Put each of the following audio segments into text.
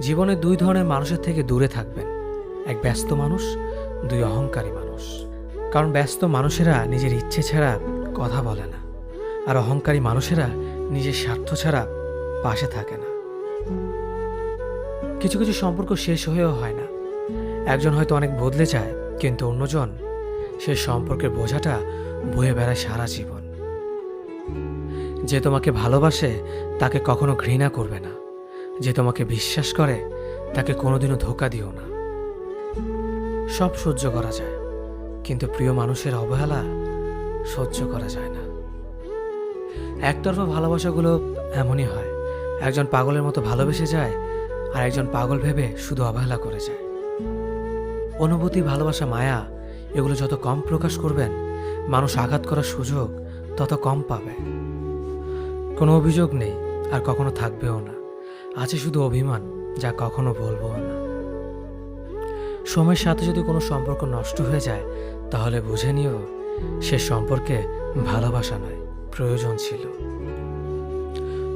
জীবনে দুই ধরনের মানুষের থেকে দূরে থাকবেন। এক ব্যস্ত মানুষ, দুই অহংকারী মানুষ। কারণ ব্যস্ত মানুষেরা নিজের ইচ্ছে ছাড়া কথা বলে না। আর অহংকারী মানুষেরা নিজের স্বার্থ ছাড়া পাশে থাকে না। কিছু কিছু সম্পর্ক শেষ হয়েও হয় না। একজন হয়তো অনেক বদলে যায়, কিন্তু অন্যজন সে সম্পর্কের বোঝাটা বয়ে বেড়ায় সারা জীবন। যে তোমাকে ভালোবাসে, তাকে কখনো ঘৃণা করবে না। যে তোমাকে বিশ্বাস করে, তাকে কোনোদিনও ধোকা দিও না। সব সহ্য করা যায়, কিন্তু প্রিয় মানুষের অবহেলা সহ্য করা যায় না। একতরফা ভালোবাসাগুলো এমনই হয়, একজন পাগলের মতো ভালোবেসে যায়, আর একজন পাগল ভেবে শুধু অবহেলা করে যায়। অনুভূতি, ভালোবাসা, মায়া, এগুলো যত কম প্রকাশ করবেন, মানুষ আঘাত করার সুযোগ তত কম পাবে। কোনো অভিযোগ নেই, আর কখনো থাকবেও না। আছে শুধু অভিমান, যা কখনো বলব না। সময়ের সাথে যদি কোনো সম্পর্ক নষ্ট হয়ে যায়, তাহলে বুঝে নিও, সে সম্পর্কে ভালোবাসা নয়, প্রয়োজন ছিল।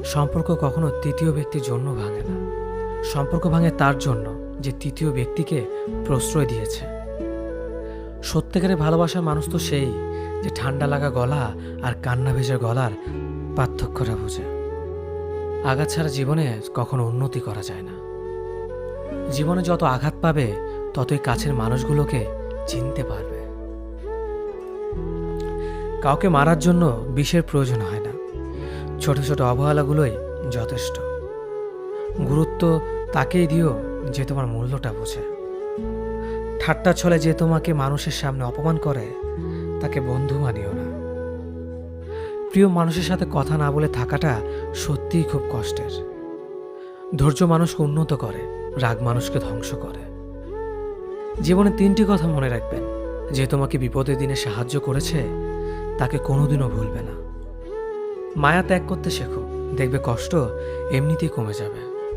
সম্পর্ক কখনো তৃতীয় ব্যক্তির জন্য ভাঙে না। সম্পর্ক ভাঙে তার জন্য, যে তৃতীয় ব্যক্তিকে প্রশ্রয় দিয়েছে। সত্যিকারের ভালোবাসার মানুষ তো সেই, যে ঠান্ডা লাগা গলা আর কান্না ভেজা গলার পার্থক্যটা বোঝে। আঘাত ছাড়া জীবনে কখনো উন্নতি করা যায় না। জীবনে যত আঘাত পাবে, ততই কাছের মানুষগুলোকে চিনতে পারবে। কাউকে মারার জন্য বিষের প্রয়োজন হয় না। ছোট ছোট অবহেলাগুলোই যথেষ্ট। গুরুত্ব তাকেই দিও যে তোমার মূল্যটা বোঝে। ঠাট্টা ছলে যে তোমাকে মানুষের সামনে অপমান করে, তাকে বন্ধু মানিও না। প্রিয় মানুষের সাথে কথা না বলে থাকাটা সত্যিই খুব কষ্টের। ধৈর্য মানুষকে উন্নত করে, রাগ মানুষকে ধ্বংস করে। জীবনে তিনটি কথা মনে রাখবেন। যে তোমাকে বিপদের দিনে সাহায্য করেছে, তাকে কোনোদিনও ভুলবে না। মায়া ত্যাগ করতে শেখো, দেখবে কষ্ট এমনিতেই কমে যাবে।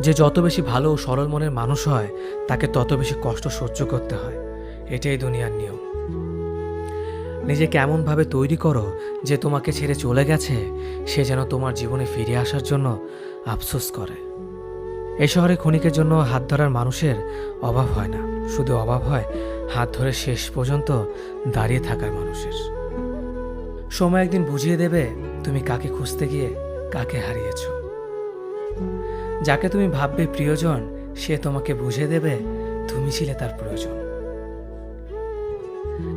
যে যত বেশি ভালো ও সরল মনের মানুষ হয়, তাকে তত বেশি কষ্ট সহ্য করতে হয়। এটাই দুনিয়ার নিয়ম। নিজেকে এমনভাবে তৈরি করো যে তোমাকে ছেড়ে চলে গেছে, সে যেন তোমার জীবনে ফিরে আসার জন্য আফসোস করে। এই শহরে ক্ষণিকের জন্য হাত ধরার মানুষের অভাব হয় না। শুধু অভাব হয় হাত ধরে শেষ পর্যন্ত দাঁড়িয়ে থাকার মানুষের। সময় একদিন বুঝিয়ে দেবে তুমি কাকে খুঁজতে গিয়ে কাকে হারিয়েছ। যাকে তুমি ভাববে প্রিয়জন, সে তোমাকে বুঝিয়ে দেবে তুমি ছিলে তার প্রয়োজন।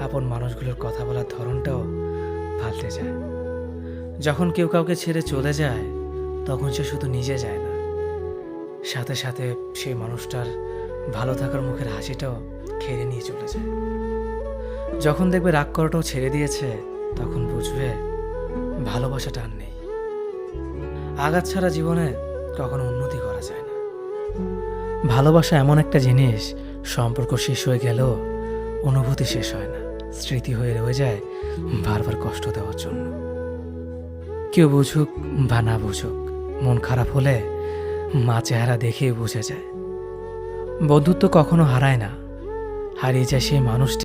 আপন মানুষগুলোর কথা বলার ধরনটাও পাল্টে যায়। যখন কেউ কাউকে ছেড়ে চলে যায়, তখন সে শুধু নিজে যায় না। সাথে সাথে সেই মানুষটার ভালো থাকার মুখের হাসিটাও খেয়ে নিয়ে চলে যায়। যখন দেখবে রাগ করাটাও ছেড়ে দিয়েছে, তখন বুঝবে ভালোবাসাটা আর নেই। আঘাত ছাড়া জীবনে কখনো উন্নতি করা যায় না। ভালোবাসা এমন একটা জিনিস, সম্পর্ক শেষ হয়ে গেলেও অনুভূতি শেষ হয় না। স্মৃতি হয়ে রয়ে যায় বারবার কষ্ট দেওয়ার জন্য। কেউ বুঝুক বা না বুঝুক, মন খারাপ হলে মা চেহারা দেখেই বুঝে যায়। বন্ধুত্ব কখনো হারায় না, হারিয়ে যায় সেই মানুষটি।